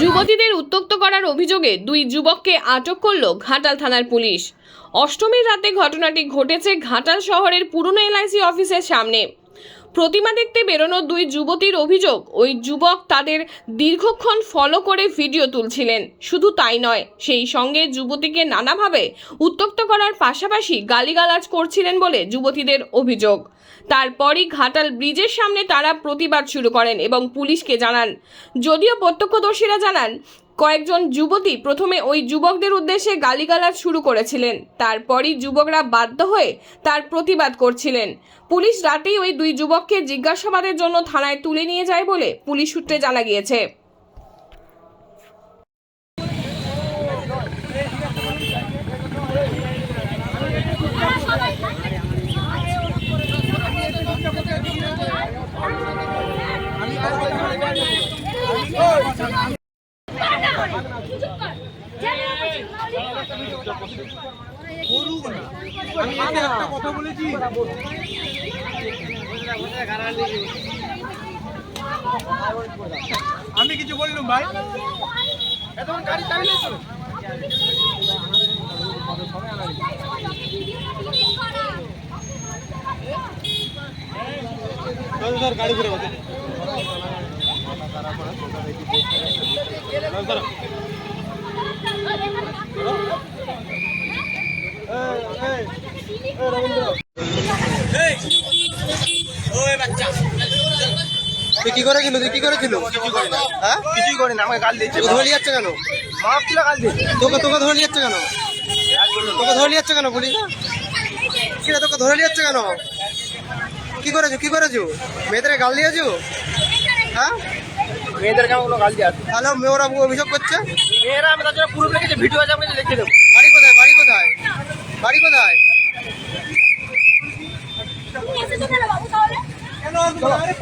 যুবতীদের উত্তক্ত করার অভিযোগে দুই যুবককে আটক করল ঘাটাল থানার পুলিশ। অষ্টমীর রাতে ঘটনাটি ঘটেছে ঘাটাল শহরের পুরনো এলআইসি অফিসের সামনে। প্রতিমা দেখতে বেরোনো দুই যুবতীর অভিযোগ, ওই যুবক তাদের দীর্ঘক্ষণ ফলো করে ভিডিও তুলছিলেন। শুধু তাই নয়, সেই সঙ্গে যুবতীকে নানাভাবে উত্তক্ত করার পাশাপাশি গালিগালাজ করছিলেন বলে যুবতীদের অভিযোগ। তারপরই ঘাটাল ব্রিজের সামনে তারা প্রতিবাদ শুরু করেন এবং পুলিশকে জানান। যদিও প্রত্যক্ষদর্শীরা জানান কয়েকজন যুবতী প্রথমে ওই যুবকদের উদ্দেশ্যে গালিগালাজ শুরু করেছিলেন। তারপরই যুবকরা বাধ্য হয়ে তার প্রতিবাদ করছিলেন। পুলিশ রাতেই ওই দুই যুবককে জিজ্ঞাসাবাদের জন্য থানায় তুলে নিয়ে যায় বলে পুলিশ সূত্রে জানা গিয়েছে। আমি আমি কিছু বললাম ভাই। গাড়ি চালিয়ে চলো। গাড়ি ঘুরে বসে। কি করেছিল তুই কি করেছিল হ্যাঁ? কিছুই করে না আমাকে গাল দিচ্ছে ধরে যাচ্ছে কেন? মাপ তুলে গাল দিচ্ছে তোকে তোকে ধরে যাচ্ছে কেন? তোকে ধরে যাচ্ছে কেন পুলিশ কি রে, তোকে ধরে যাচ্ছে কেন? কি করেছ? কি করেছ? মেয়েদের গাল দিয়েছ? হ্যাঁ? মেয়েদেরকে কেমন কোনো গাল দিয়ে তাহলে মেয়েরা অভিযোগ করছে? মেয়েরা আমি তার জন্য পুরো রেখেছি ভিডিও আছে আপনাকে লিখে দেবো। বাড়ি কোথায়? বাড়ি কোথায়? বাড়ি কোথায়? কেন বাবু তাহলে?